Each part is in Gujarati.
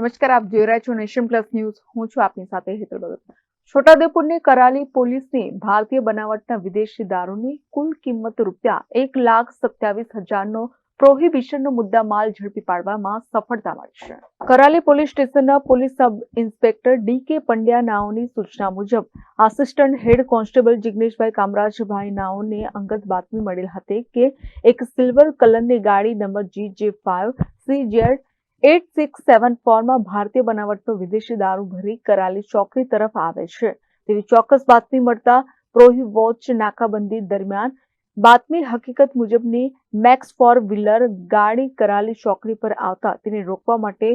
નમસ્કાર, આપ જોઈ રહ્યા છો નેશન પ્લસ ન્યૂઝ. હું છું આપની સાથે હેતલ ભગત. છોટાઉદેપુરની કરાલી પોલીસની ભારતીય બનાવટના વિદેશી દારૂની કુલ કિંમત રૂપિયા એક લાખ સત્યાવીસ હજારનો પ્રોહિબિશનનો મુદ્દા માલ ઝડપી પાડવામાં સફળતા મળી છે. કરાલી પોલીસ સ્ટેશનના police sub inspector D K Pandya નાઓની સૂચના મુજબ, આસિસ્ટન્ટ હેડ કોન્સ્ટેબલ જિગ્નેશભાઈ કામરાજભાઈ નાઓને અંગત બાતમી મળેલ હતી કે, એક સિલ્વર કલરની ગાડી number G J five C Z eight six seven ફોરમાં ભારતીય બનાવટનો વિદેશી દારૂ ભરી કરાલી ચોકડી તરફ આવે છે. તેવી ચોક્કસ બાતમી મળતા પ્રોહી વોચ નાકાબંધી દરમિયાન બાતમી હકીકત મુજબની મેક્સ ફોર વ્હીલર ગાડી કરાલી ચોકડી પર આવતા તેને રોકવા માટે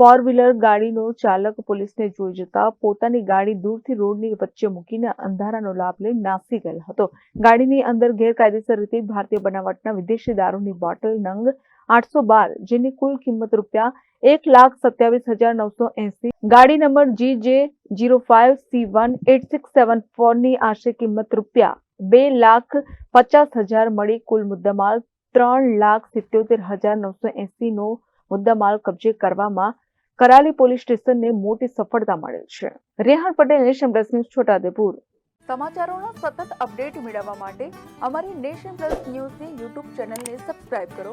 ફોર વ્હીલર ગાડીનો ચાલક પોલીસને જોઈ જતા પોતાની ગાડી દૂરથી રોડની વચ્ચે મૂકીને અંધારાનો લાભ લઈ નાસી ગયેલ હતો. ગાડીની અંદર ગેરકાયદેસર રીતે ભારતીય બનાવટના વિદેશી દારૂની બોટલ નંગ આઠસો બાર, જેની કુલ કિંમત રૂપિયા એક લાખ સત્યાવીસ હજાર નવસો એસી, ગાડી number G J zero five C one eight six seven ફોરની આશરે કિંમત રૂપિયા બે લાખ પચાસ હજાર મળી કુલ મુદ્દામાલ ત્રણ લાખ સિત્યોતેર હજાર નવસો એસી નો મુદ્દામાલ કબજે કરવામાં કરાલી પોલીસ સ્ટેશનને મોટી સફળતા મળેલ છે. Rehan Patel, Nation Plus News Chhotaudepur સમાચારોનો સતત અપડેટ મેળવવા માટે અમારી નેશન પ્લસ ન્યૂઝની યુટ્યુબ ચેનલને સબસ્ક્રાઇબ કરો.